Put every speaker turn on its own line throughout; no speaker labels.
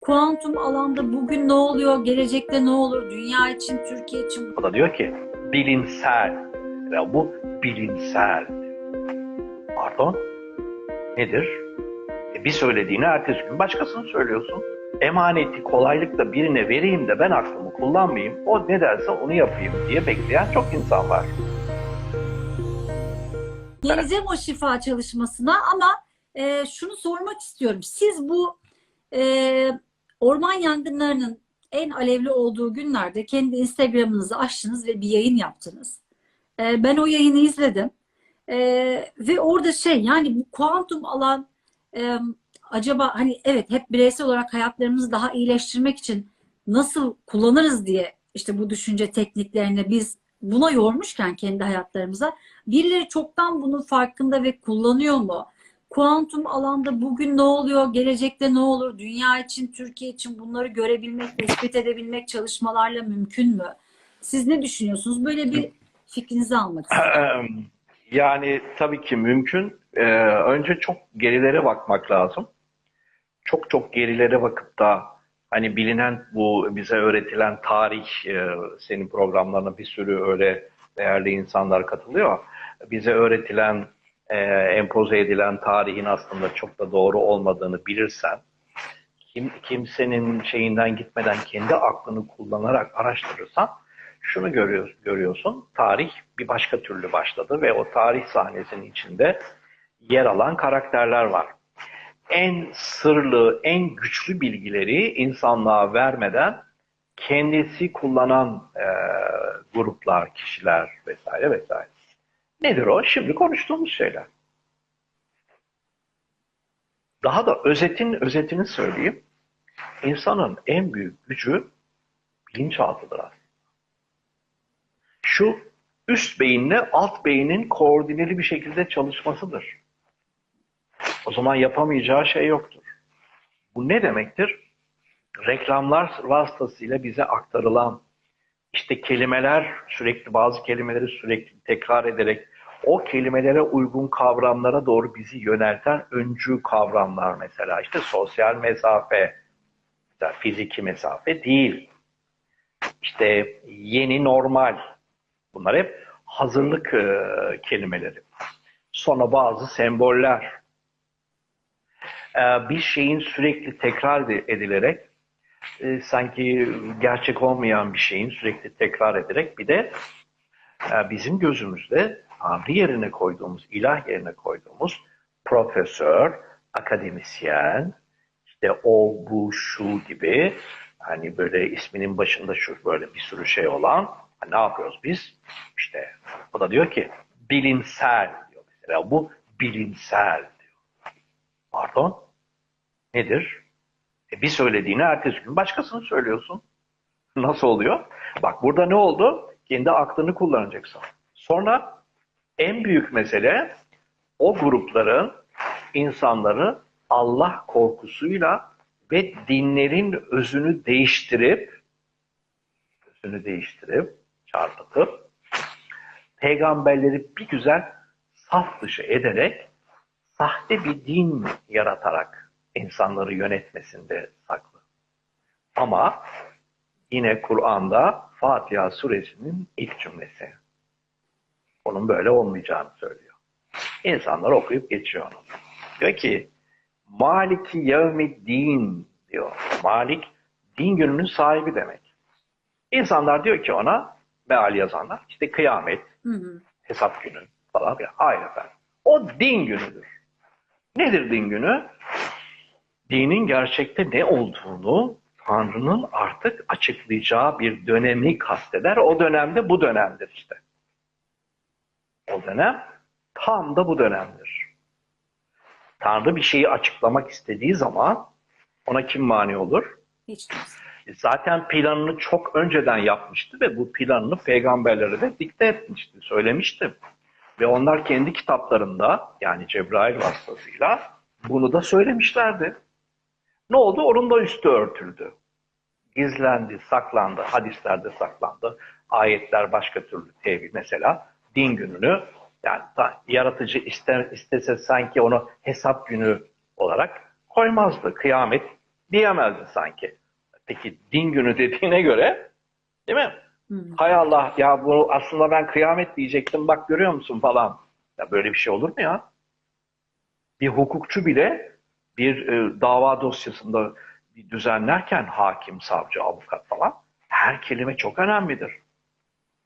kuantum alanda bugün ne oluyor, gelecekte ne olur, dünya için, Türkiye için
O da diyor ki bilimsel. Ya bu bilimsel. Pardon? Nedir? E bir söylediğini ertesi gün başkasını söylüyorsun. Emaneti kolaylıkla birine vereyim de ben aklımı kullanmayayım. O ne derse onu yapayım diye bekleyen çok insan var.
geleceğim o şifa çalışmasına ama e, şunu sormak istiyorum. Siz bu e, orman yangınlarının en alevli olduğu günlerde kendi Instagram'ınızı açtınız ve bir yayın yaptınız. E, ben o yayını izledim. E, ve orada şey yani bu kuantum alan e, acaba hani evet hep bireysel olarak hayatlarımızı daha iyileştirmek için nasıl kullanırız diye işte bu düşünce tekniklerini biz buna yormuşken kendi hayatlarımıza birileri çoktan bunun farkında ve kullanıyor mu? Kuantum alanda bugün ne oluyor, gelecekte ne olur, dünya için, Türkiye için bunları görebilmek, tespit edebilmek çalışmalarla mümkün mü? Siz ne düşünüyorsunuz? Böyle bir fikrinizi almak istiyorum.
Yani tabii ki mümkün. Ee, önce çok gerilere bakmak lazım. Çok çok gerilere bakıp da hani bilinen bu bize öğretilen tarih, e, senin programlarına bir sürü öyle değerli insanlar katılıyor. Bize öğretilen, e, empoze edilen tarihin aslında çok da doğru olmadığını bilirsen, kim, kimsenin şeyinden gitmeden kendi aklını kullanarak araştırırsan şunu görüyor, görüyorsun. Tarih bir başka türlü başladı ve o tarih sahnesinin içinde yer alan karakterler var. En sırlı, en güçlü bilgileri insanlığa vermeden kendisi kullanan e, gruplar, kişiler vesaire vesaire. Nedir o? Şimdi konuştuğumuz şeyler. Daha da özetin özetini söyleyeyim. İnsanın en büyük gücü bilinçaltıdır aslında şu üst beyinle alt beynin koordineli bir şekilde çalışmasıdır. O zaman yapamayacağı şey yoktur. Bu ne demektir? Reklamlar vasıtasıyla bize aktarılan işte kelimeler sürekli bazı kelimeleri sürekli tekrar ederek o kelimelere uygun kavramlara doğru bizi yönelten öncü kavramlar mesela işte sosyal mesafe, mesela fiziki mesafe değil. İşte yeni normal, Bunlar hep hazırlık e, kelimeleri. Sonra bazı semboller. E, bir şeyin sürekli tekrar edilerek e, sanki gerçek olmayan bir şeyin sürekli tekrar ederek bir de e, bizim gözümüzde Tanrı yerine koyduğumuz, ilah yerine koyduğumuz profesör, akademisyen, işte o, bu, şu gibi hani böyle isminin başında şu böyle bir sürü şey olan ne yapıyoruz biz? İşte o da diyor ki bilimsel diyor mesela. Bu bilimsel diyor. Pardon? Nedir? E bir söylediğini ertesi gün başkasını söylüyorsun. Nasıl oluyor? Bak burada ne oldu? Kendi aklını kullanacaksın. Sonra en büyük mesele o grupların insanları Allah korkusuyla ve dinlerin özünü değiştirip özünü değiştirip çarpıtıp peygamberleri bir güzel saf dışı ederek sahte bir din yaratarak insanları yönetmesinde saklı. Ama yine Kur'an'da Fatiha suresinin ilk cümlesi. Onun böyle olmayacağını söylüyor. İnsanlar okuyup geçiyor onu. Diyor ki Maliki yevmi din diyor. Malik din gününün sahibi demek. İnsanlar diyor ki ona meal yazanlar işte kıyamet,
Hı hı.
hesap günü falan. Hayır efendim. O din günüdür. Nedir din günü? Dinin gerçekte ne olduğunu Tanrı'nın artık açıklayacağı bir dönemi kasteder. O dönemde bu dönemdir işte. O dönem tam da bu dönemdir. Tanrı bir şeyi açıklamak istediği zaman ona kim mani olur?
Hiç kimse.
Zaten planını çok önceden yapmıştı ve bu planını peygamberlere de dikte etmişti, söylemişti. Ve onlar kendi kitaplarında yani Cebrail vasıtasıyla bunu da söylemişlerdi. Ne oldu? Onun da üstü örtüldü. Gizlendi, saklandı, hadislerde saklandı. Ayetler başka türlü tevil. Mesela din gününü yani yaratıcı ister, istese sanki onu hesap günü olarak koymazdı. Kıyamet diyemezdi sanki. Peki din günü dediğine göre değil mi?
Hı.
Hay Allah ya bu aslında ben kıyamet diyecektim bak görüyor musun falan. Ya böyle bir şey olur mu ya? Bir hukukçu bile bir e, dava dosyasında bir düzenlerken hakim, savcı, avukat falan her kelime çok önemlidir.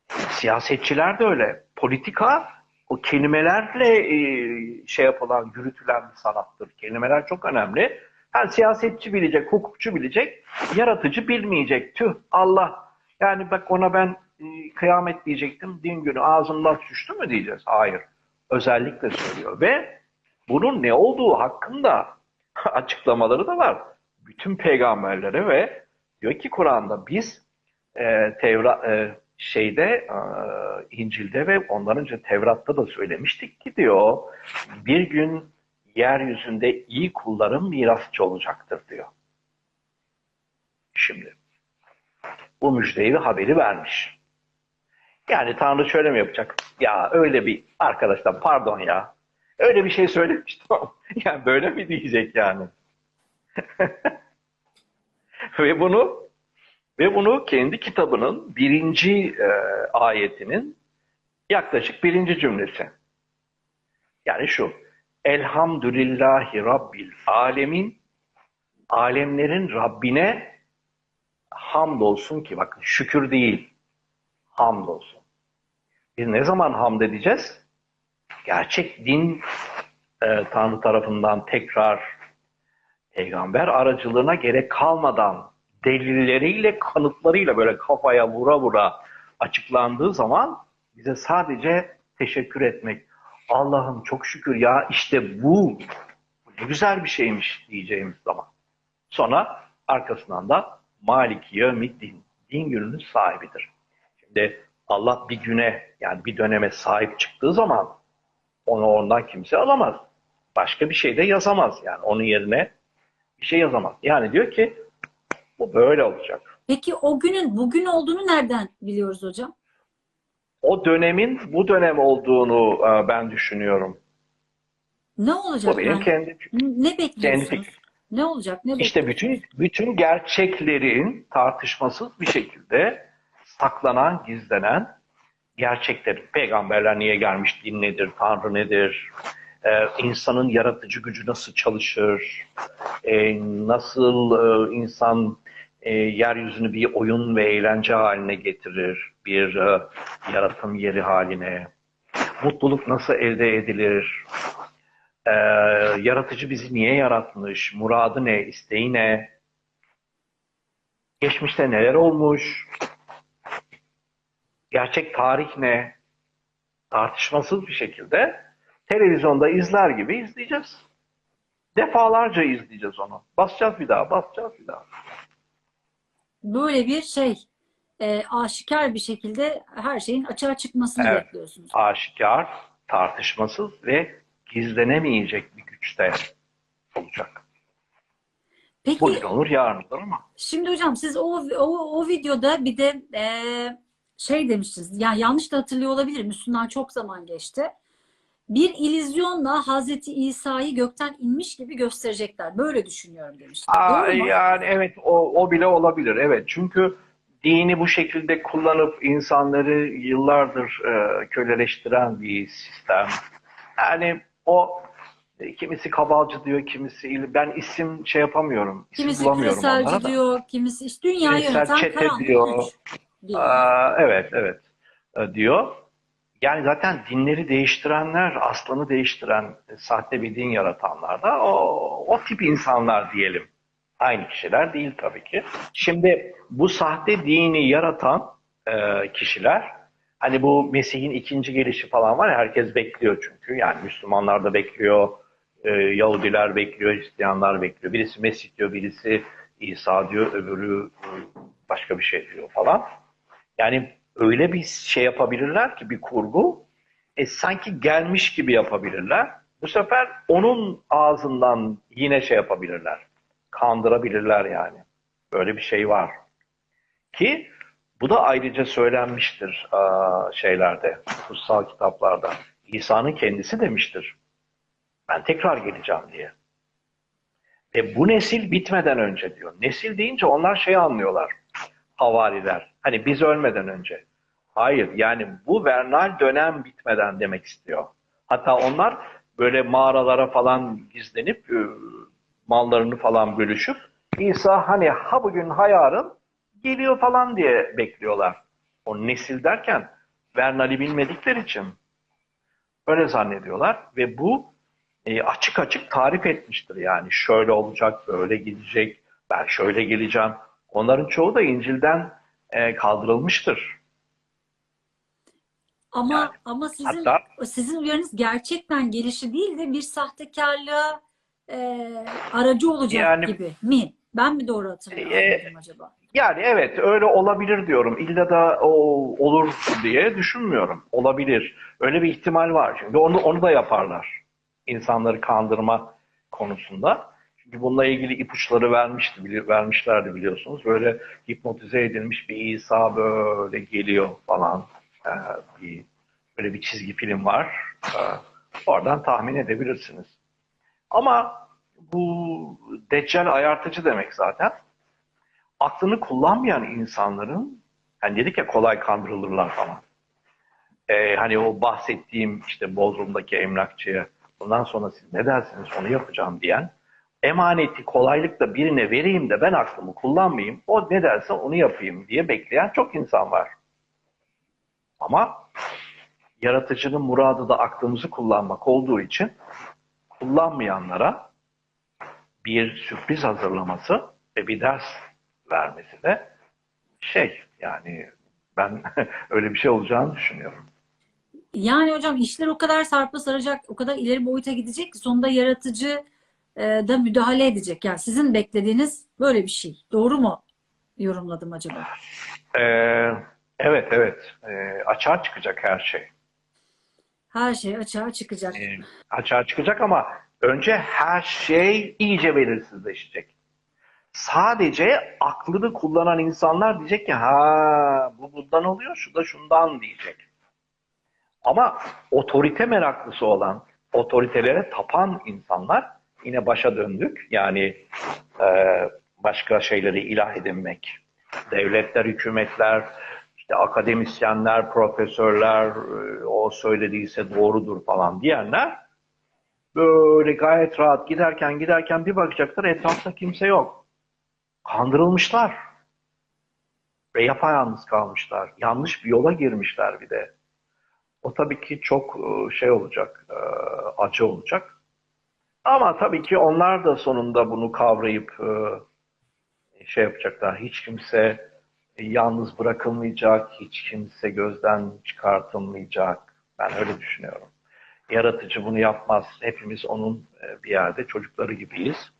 Siyasetçiler de öyle. Politika o kelimelerle e, şey yapılan, yürütülen bir sanattır. Kelimeler çok önemli. Yani siyasetçi bilecek, hukukçu bilecek, yaratıcı bilmeyecek. Tüh Allah. Yani bak ona ben e, kıyamet diyecektim, din günü ağzımdan düştü mü diyeceğiz? Hayır. Özellikle söylüyor ve bunun ne olduğu hakkında açıklamaları da var. Bütün peygamberlere ve diyor ki Kur'an'da biz e, Tevra, e, şeyde İncil'de ve ondan önce Tevrat'ta da söylemiştik ki diyor bir gün yeryüzünde iyi kulların mirasçı olacaktır diyor. Şimdi bu müjdeyi ve haberi vermiş. Yani Tanrı şöyle mi yapacak? Ya öyle bir arkadaşlar pardon ya. Öyle bir şey söylemiştim yani böyle mi diyecek yani? ve bunu ve bunu kendi kitabının birinci e, ayetinin yaklaşık birinci cümlesi. Yani şu. Elhamdülillahi Rabbil alemin alemlerin Rabbine hamdolsun ki bakın şükür değil hamdolsun. Biz ne zaman hamd edeceğiz? Gerçek din e, Tanrı tarafından tekrar peygamber aracılığına gerek kalmadan delilleriyle, kanıtlarıyla böyle kafaya vura vura açıklandığı zaman bize sadece teşekkür etmek. Allah'ım çok şükür ya işte bu, ne güzel bir şeymiş diyeceğimiz zaman. Sonra arkasından da Malik Yevmiddin, din gününün sahibidir. Şimdi Allah bir güne yani bir döneme sahip çıktığı zaman onu ondan kimse alamaz. Başka bir şey de yazamaz yani onun yerine bir şey yazamaz. Yani diyor ki bu böyle olacak.
Peki o günün bugün olduğunu nereden biliyoruz hocam?
O dönemin bu dönem olduğunu e, ben düşünüyorum.
Ne olacak
Bu benim
yani?
kendi
Ne
kendi
bekliyorsunuz?
fikrim.
Ne olacak? Ne
İşte bütün bütün gerçeklerin tartışmasız bir şekilde saklanan, gizlenen gerçeklerin. Peygamberler niye gelmiş, din nedir, Tanrı nedir, e, insanın yaratıcı gücü nasıl çalışır, e, nasıl e, insan e, yeryüzünü bir oyun ve eğlence haline getirir, bir e, yaratım yeri haline, mutluluk nasıl elde edilir, e, yaratıcı bizi niye yaratmış, muradı ne, isteği ne, geçmişte neler olmuş, gerçek tarih ne, tartışmasız bir şekilde televizyonda izler gibi izleyeceğiz. Defalarca izleyeceğiz onu. Basacağız bir daha, basacağız bir daha.
Böyle bir şey e, aşikar bir şekilde her şeyin açığa çıkmasını
Evet.
bekliyorsunuz.
Aşikar, tartışmasız ve gizlenemeyecek bir güçte olacak.
Peki
Bugün olur, yarın olur ama
Şimdi hocam siz o, o, o videoda bir de e, şey demiştiniz. Yani yanlış da hatırlıyor olabilirim. Üstünden çok zaman geçti. Bir illüzyonla Hazreti İsa'yı gökten inmiş gibi gösterecekler. Böyle düşünüyorum demiştiniz.
Aa, yani evet o, o bile olabilir. Evet çünkü dini bu şekilde kullanıp insanları yıllardır e, köleleştiren bir sistem. Yani o e, kimisi kabalcı diyor, kimisi ben isim şey yapamıyorum. isim
Kimisi küreselci diyor, kimisi işte dünyayı yöneten karanlık
diyor.
diyor.
Aa, evet evet e, diyor. Yani zaten dinleri değiştirenler, aslanı değiştiren, e, sahte bir din yaratanlar da o, o tip insanlar diyelim. Aynı kişiler değil tabii ki. Şimdi bu sahte dini yaratan e, kişiler, hani bu Mesih'in ikinci gelişi falan var ya, herkes bekliyor çünkü. Yani Müslümanlar da bekliyor, e, Yahudiler bekliyor, Hristiyanlar bekliyor. Birisi Mesih diyor, birisi İsa diyor, öbürü başka bir şey diyor falan. Yani öyle bir şey yapabilirler ki bir kurgu, e, sanki gelmiş gibi yapabilirler. Bu sefer onun ağzından yine şey yapabilirler. Kandırabilirler yani. Böyle bir şey var. Ki bu da ayrıca söylenmiştir şeylerde, kutsal kitaplarda. İsa'nın kendisi demiştir. Ben tekrar geleceğim diye. E bu nesil bitmeden önce diyor. Nesil deyince onlar şey anlıyorlar. Havariler. Hani biz ölmeden önce. Hayır yani bu vernal dönem bitmeden demek istiyor. Hatta onlar böyle mağaralara falan gizlenip e, mallarını falan bölüşüp İsa hani ha bugün ha yarın geliyor falan diye bekliyorlar. O nesil derken vernali bilmedikleri için öyle zannediyorlar ve bu e, açık açık tarif etmiştir yani şöyle olacak, böyle gidecek, ben şöyle geleceğim. Onların çoğu da İncil'den e, kaldırılmıştır.
Ama
Yani,
ama sizin
Hatta
sizin uyarınız gerçekten gelişi değil de bir sahtekarlığa e, aracı olacak
Yani-
gibi mi? Ben mi doğru hatırlıyorum
E,
acaba?
yani evet öyle olabilir diyorum. İlla da o olur diye düşünmüyorum. Olabilir. Öyle bir ihtimal var. Çünkü onu, onu da yaparlar. İnsanları kandırma konusunda. Bununla ilgili ipuçları vermişti, vermişlerdi biliyorsunuz. Böyle hipnotize edilmiş bir İsa böyle geliyor falan. Ee, bir, böyle bir çizgi film var. Ee, oradan tahmin edebilirsiniz. Ama bu Deccal ayartıcı demek zaten. Aklını kullanmayan insanların, hani dedik ya kolay kandırılırlar falan. Ee, hani o bahsettiğim işte Bodrum'daki emlakçıya bundan sonra siz ne dersiniz onu yapacağım diyen emaneti kolaylıkla birine vereyim de ben aklımı kullanmayayım. O ne derse onu yapayım diye bekleyen çok insan var. Ama yaratıcının muradı da aklımızı kullanmak olduğu için kullanmayanlara bir sürpriz hazırlaması ve bir ders vermesi de şey yani ben öyle bir şey olacağını düşünüyorum.
Yani hocam işler o kadar sarpa saracak, o kadar ileri boyuta gidecek ki sonunda yaratıcı da müdahale edecek. Yani sizin beklediğiniz böyle bir şey. Doğru mu yorumladım acaba?
Ee, evet evet Ee, açığa çıkacak her şey.
Her şey açığa çıkacak.
Ee, açığa çıkacak ama önce her şey iyice belirsizleşecek. Sadece aklını kullanan insanlar diyecek ki ha bu bundan oluyor şu da şundan diyecek. Ama otorite meraklısı olan, otoritelere tapan insanlar yine başa döndük. Yani e, başka şeyleri ilah edinmek. Devletler, hükümetler, işte akademisyenler, profesörler e, o söylediyse doğrudur falan diyenler böyle gayet rahat giderken giderken bir bakacaklar etrafta kimse yok. Kandırılmışlar. Ve yapayalnız kalmışlar. Yanlış bir yola girmişler bir de. O tabii ki çok e, şey olacak, e, acı olacak. Ama tabii ki onlar da sonunda bunu kavrayıp e, şey yapacaklar. Hiç kimse yalnız bırakılmayacak, hiç kimse gözden çıkartılmayacak. Ben öyle düşünüyorum. Yaratıcı bunu yapmaz. Hepimiz onun e, bir yerde çocukları gibiyiz.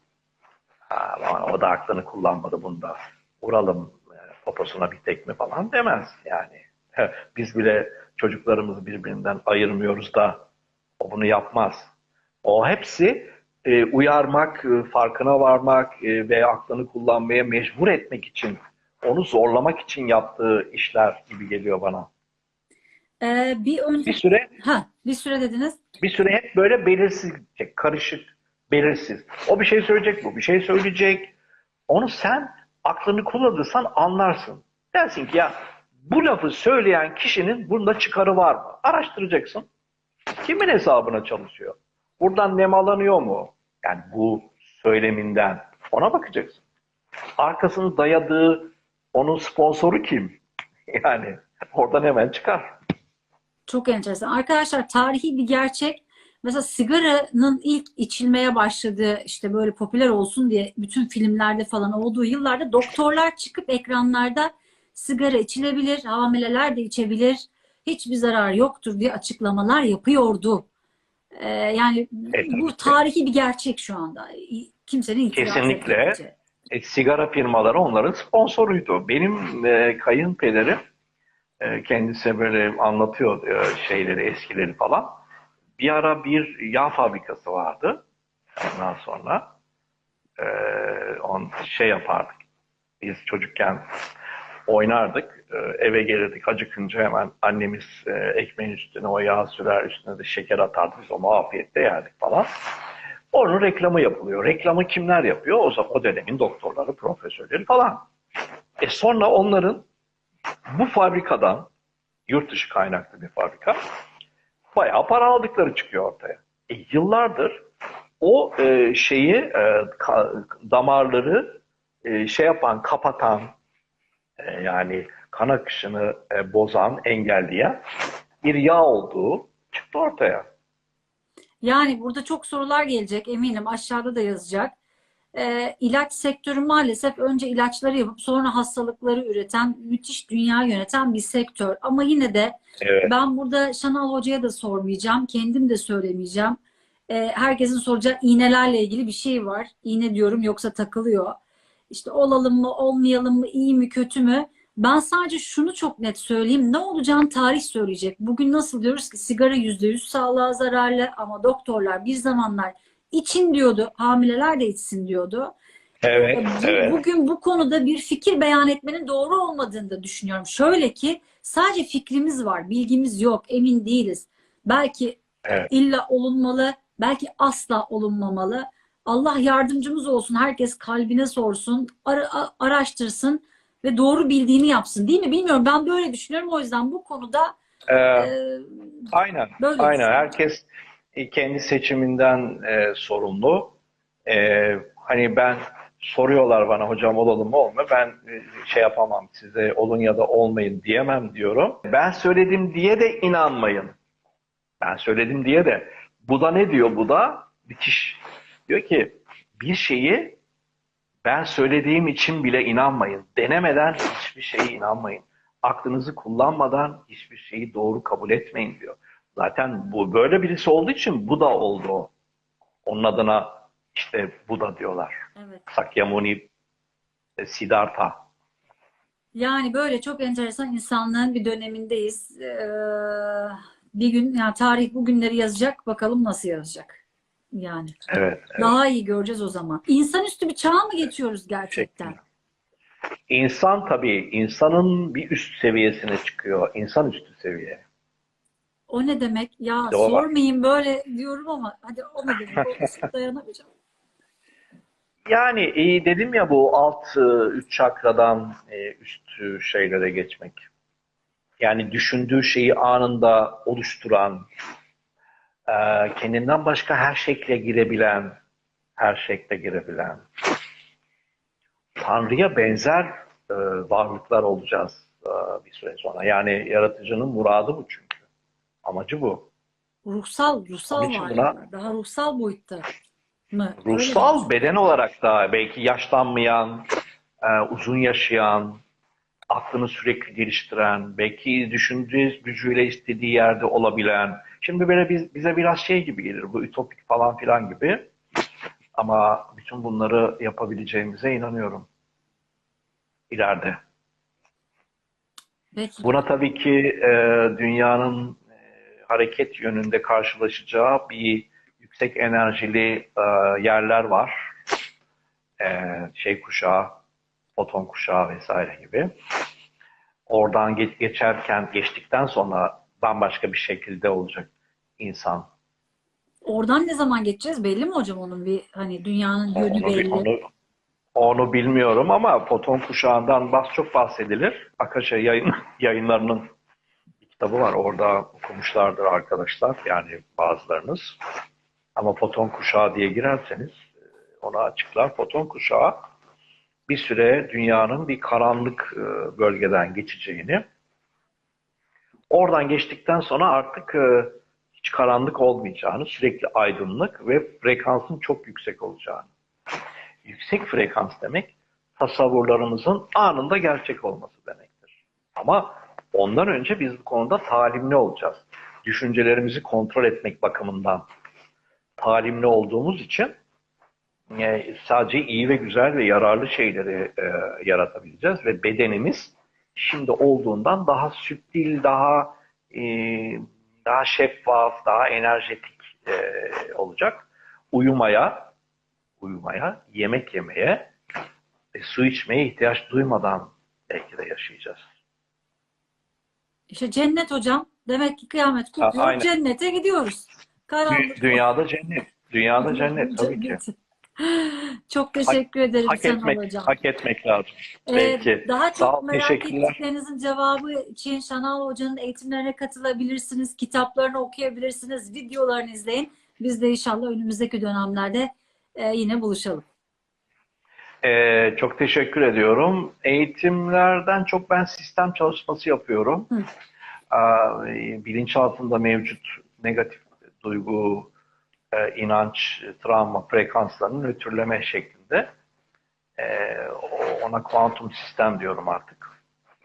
Ama o da aklını kullanmadı bunda. Vuralım e, poposuna bir tekme falan demez yani. Biz bile çocuklarımızı birbirinden ayırmıyoruz da o bunu yapmaz. O hepsi e, uyarmak, e, farkına varmak e, ve aklını kullanmaya mecbur etmek için, onu zorlamak için yaptığı işler gibi geliyor bana.
Ee, bir
Bir
önce
süre
ha bir süre dediniz.
bir süre hep böyle belirsiz gidecek, karışık, belirsiz. O bir şey söyleyecek, bu bir şey söyleyecek. Onu sen aklını kullanırsan anlarsın. Dersin ki ya bu lafı söyleyen kişinin bunda çıkarı var mı? Araştıracaksın. Kimin hesabına çalışıyor? Buradan nemalanıyor mu? Yani bu söyleminden. Ona bakacaksın. Arkasını dayadığı onun sponsoru kim? Yani oradan hemen çıkar.
Çok enteresan. Arkadaşlar tarihi bir gerçek. Mesela sigaranın ilk içilmeye başladığı işte böyle popüler olsun diye bütün filmlerde falan olduğu yıllarda doktorlar çıkıp ekranlarda sigara içilebilir, hamileler de içebilir, hiçbir zarar yoktur diye açıklamalar yapıyordu. Ee, yani
E, tabii
bu tarihi bir gerçek şu anda. Kimsenin itiraz
Kesinlikle. E, sigara firmaları onların sponsoruydu. Benim e, kayınpederim e, kendisi böyle anlatıyor e, şeyleri, eskileri falan. Bir ara bir yağ fabrikası vardı. Ondan sonra e, on şey yapardık. Biz çocukken oynardık. E, eve gelirdik acıkınca hemen annemiz e, ekmeğin üstüne o yağ sürer, üstüne de şeker atardı. Biz onu afiyetle yerdik falan. Onun reklamı yapılıyor. Reklamı kimler yapıyor? O zaman o dönemin doktorları, profesörleri falan. E sonra onların bu fabrikadan, yurt dışı kaynaklı bir fabrika, bayağı para aldıkları çıkıyor ortaya. E, yıllardır o e, şeyi, e, damarları şey yapan, kapatan, e, yani kan akışını e, bozan, engelleyen bir yağ olduğu çıktı ortaya.
Yani burada çok sorular gelecek eminim aşağıda da yazacak. Ee, ilaç sektörü maalesef önce ilaçları yapıp sonra hastalıkları üreten, müthiş dünya yöneten bir sektör. Ama yine de
Evet.
ben burada Şanal Hoca'ya da sormayacağım, kendim de söylemeyeceğim. Ee, herkesin soracağı iğnelerle ilgili bir şey var. İğne diyorum yoksa takılıyor. İşte olalım mı, olmayalım mı, iyi mi, kötü mü? Ben sadece şunu çok net söyleyeyim. Ne olacağını tarih söyleyecek. Bugün nasıl diyoruz ki sigara %100 sağlığa zararlı ama doktorlar bir zamanlar için diyordu. Hamileler de içsin diyordu.
Evet, evet.
Bugün bu konuda bir fikir beyan etmenin doğru olmadığını da düşünüyorum. Şöyle ki sadece fikrimiz var, bilgimiz yok, emin değiliz. Belki
Evet.
illa olunmalı, belki asla olunmamalı. Allah yardımcımız olsun. Herkes kalbine sorsun, ara- araştırsın ve doğru bildiğini yapsın. Değil mi? Bilmiyorum. Ben böyle düşünüyorum. O yüzden bu konuda
Ee,
e,
aynen,
böyle
aynen. Herkes e, kendi seçiminden e, sorumlu. E, hani ben soruyorlar bana hocam olalım mı olma. Ben e, şey yapamam size olun ya da olmayın diyemem diyorum. Ben söyledim diye de inanmayın. Ben söyledim diye de. Bu da ne diyor bu da? Müthiş. Diyor ki bir şeyi ben söylediğim için bile inanmayın. Denemeden hiçbir şeye inanmayın. Aklınızı kullanmadan hiçbir şeyi doğru kabul etmeyin diyor. Zaten bu böyle birisi olduğu için bu da oldu. Onun adına işte Buda diyorlar.
evet.
Sakyamuni e, Siddhartha.
Yani böyle çok enteresan insanlığın bir dönemindeyiz. Ee, bir gün yani tarih bugünleri yazacak. Bakalım nasıl yazacak. Yani
Evet. evet.
daha iyi göreceğiz o zaman. İnsanüstü bir çağa mı geçiyoruz gerçekten?
İnsan tabii insanın bir üst seviyesine çıkıyor. İnsan üstü seviye.
O ne demek? Ya
var.
sormayın böyle diyorum ama hadi o ne demek? Dayanamayacağım.
Yani iyi dedim ya bu alt e, üç çakradan e, üstü şeylere geçmek. Yani düşündüğü şeyi anında oluşturan, e, kendinden başka her şekle girebilen, her şekle girebilen, Tanrı'ya benzer e, varlıklar olacağız e, bir süre sonra. Yani yaratıcının muradı bu çünkü. Amacı bu.
Ruhsal, ruhsal varlıklar.
buna-
Daha ruhsal boyutta mı? Öyle mi?
Ruhsal beden olarak da belki yaşlanmayan, e, uzun yaşayan, aklını sürekli geliştiren, belki düşündüğü gücüyle istediği yerde olabilen. Şimdi böyle biz, bize biraz şey gibi gelir, bu ütopik falan filan gibi. Ama bütün bunları yapabileceğimize inanıyorum. İleride.
Peki.
Buna tabii ki e, dünyanın e, hareket yönünde karşılaşacağı bir yüksek enerjili e, yerler var. E, şey kuşağı, foton kuşağı vesaire gibi. Oradan geç, geçerken, geçtikten sonra bambaşka bir şekilde olacak insan.
Oradan ne zaman geçeceğiz? Belli mi hocam onun bir hani dünyanın yönü
Onu,
belli.
onu, onu bilmiyorum ama foton kuşağından bas çok bahsedilir. Akasha yayın, yayınlarının bir kitabı var. Orada okumuşlardır arkadaşlar. Yani bazılarınız. Ama foton kuşağı diye girerseniz e, ona açıklar. Foton kuşağı bir süre dünyanın bir karanlık e, bölgeden geçeceğini oradan geçtikten sonra artık e, hiç karanlık olmayacağını, sürekli aydınlık ve frekansın çok yüksek olacağını. Yüksek frekans demek tasavvurlarımızın anında gerçek olması demektir. Ama ondan önce biz bu konuda talimli olacağız. Düşüncelerimizi kontrol etmek bakımından talimli olduğumuz için e, sadece iyi ve güzel ve yararlı şeyleri e, yaratabileceğiz ve bedenimiz şimdi olduğundan daha sütil, daha e, daha şeffaf, daha enerjetik e, olacak. Uyumaya, uyumaya, yemek yemeye ve su içmeye ihtiyaç duymadan belki de yaşayacağız.
İşte cennet hocam. Demek ki kıyamet kopuyor. Cennete gidiyoruz. Karanlık.
Dünyada cennet. Dünyada cennet tabii ki.
Çok teşekkür ederim
Hak
Şenol
etmek,
Hocam.
hak etmek lazım.
Ee,
Belki.
Daha çok
Sağ ol,
merak ettiklerinizin cevabı için Şenol Hoca'nın eğitimlerine katılabilirsiniz, kitaplarını okuyabilirsiniz, videolarını izleyin. Biz de inşallah önümüzdeki dönemlerde e, yine buluşalım.
Ee, çok teşekkür ediyorum. Eğitimlerden çok ben sistem çalışması yapıyorum.
Hı.
Aa, bilinçaltında mevcut negatif duygu, e, inanç, travma frekanslarını nötrleme şeklinde. O- ona kuantum sistem diyorum artık.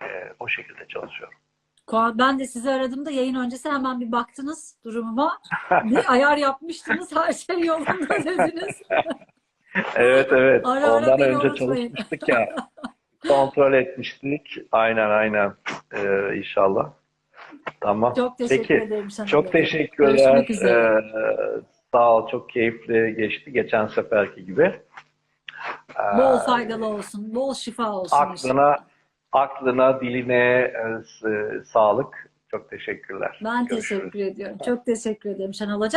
Ee, o şekilde çalışıyorum.
Ben de sizi aradığımda yayın öncesi hemen bir baktınız durumuma. Bir ayar yapmıştınız, her şey yolunda dediniz.
Evet evet.
Ara ara
Ondan önce
unutmayın.
çalışmıştık ya. Kontrol etmiştik. Aynen aynen. Ee, inşallah. Tamam.
Çok teşekkür
Peki.
ederim Şenol
Çok teşekkürler.
Görüşmek üzere.
Ee, sağ ol. Çok keyifli geçti. Geçen seferki gibi. Ee,
Bol faydalı olsun, bol şifa olsun.
aklına aklına, diline e, s- sağlık. Çok teşekkürler.
Ben
Görüşürüz.
teşekkür ediyorum. Çok teşekkür ederim Şenol Hocam.